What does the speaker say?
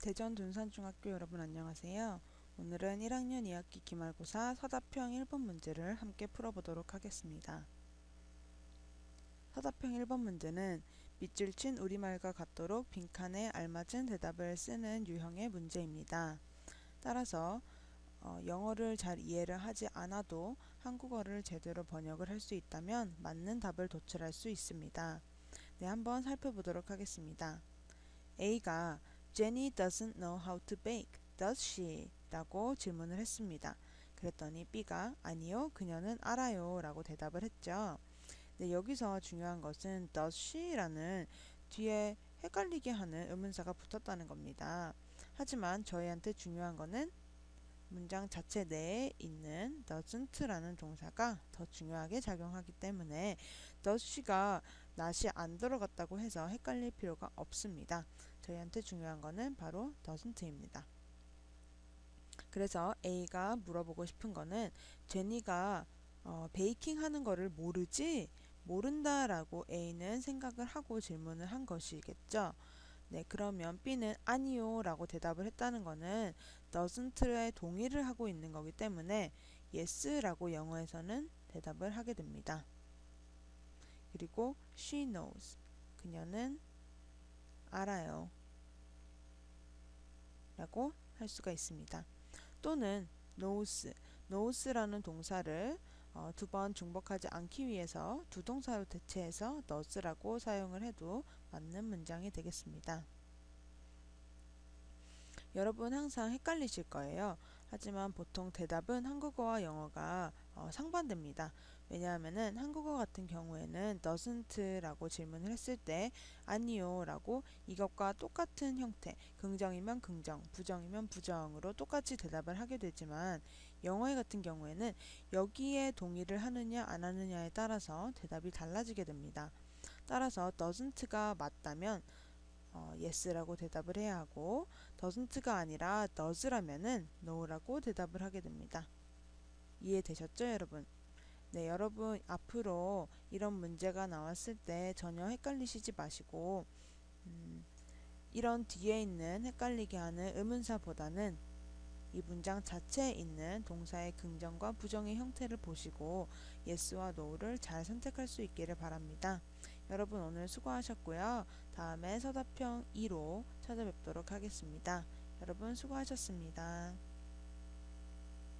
대전 둔산중학교 여러분 안녕하세요. 오늘은 1학년 2학기 기말고사 서답형 1번 문제를 함께 풀어보도록 하겠습니다. 서답형 1번 문제는 밑줄 친 우리말과 같도록 빈칸에 알맞은 대답을 쓰는 유형의 문제입니다. 따라서 어, 영어를 잘 이해를 하지 않아도 한국어를 제대로 번역을 할 수 있다면 맞는 답을 도출할 수 있습니다. 네, 한번 살펴보도록 하겠습니다. A가 Jenny doesn't know how to bake, does she? 라고 질문을 했습니다. 그랬더니 B가 아니요, 그녀는 알아요 라고 대답을 했죠. 네, 여기서 중요한 것은 does she?라는 뒤에 헷갈리게 하는 의문사가 붙었다는 겁니다. 하지만 저희한테 중요한 거는 문장 자체 내에 있는 doesn't라는 동사가 더 중요하게 작용하기 때문에 does she가 not이 안 들어갔다고 해서 헷갈릴 필요가 없습니다. 저희한테 중요한 거는 바로 doesn't입니다. 그래서 A가 물어보고 싶은 거는 제니가 어, 베이킹 하는 거를 모르지? 모른다라고 A는 생각을 하고 질문을 한 것이겠죠. 네, 그러면 B는 아니요 라고 대답을 했다는 거는 doesn't에 동의를 하고 있는 거기 때문에 yes라고 영어에서는 대답을 하게 됩니다. 그리고 she knows 그녀는 알아요 라고 할 수가 있습니다. 또는 knows, knows라는 동사를 어, 두번 중복하지 않기 위해서 두 동사로 대체해서 knows라고 사용을 해도 맞는 문장이 되겠습니다. 여러분 항상 헷갈리실 거예요. 하지만 보통 대답은 한국어와 영어가 어, 상반됩니다. 왜냐하면은 한국어 같은 경우에는 doesn't라고 질문을 했을 때 아니요 라고 이것과 똑같은 형태 긍정이면 긍정 부정이면 부정으로 똑같이 대답을 하게 되지만 영어 같은 경우에는 여기에 동의를 하느냐 안 하느냐에 따라서 대답이 달라지게 됩니다. 따라서 doesn't가 맞다면 어, yes라고 대답을 해야 하고 doesn't가 아니라 does라면은 no라고 대답을 하게 됩니다. 이해되셨죠, 여러분? 네, 여러분 앞으로 이런 문제가 나왔을 때 전혀 헷갈리시지 마시고 음, 이런 뒤에 있는 헷갈리게 하는 의문사보다는 이 문장 자체에 있는 동사의 긍정과 부정의 형태를 보시고 yes와 no를 잘 선택할 수 있기를 바랍니다. 여러분 오늘 수고하셨고요. 다음에 서답형 2로 찾아뵙도록 하겠습니다. 여러분 수고하셨습니다.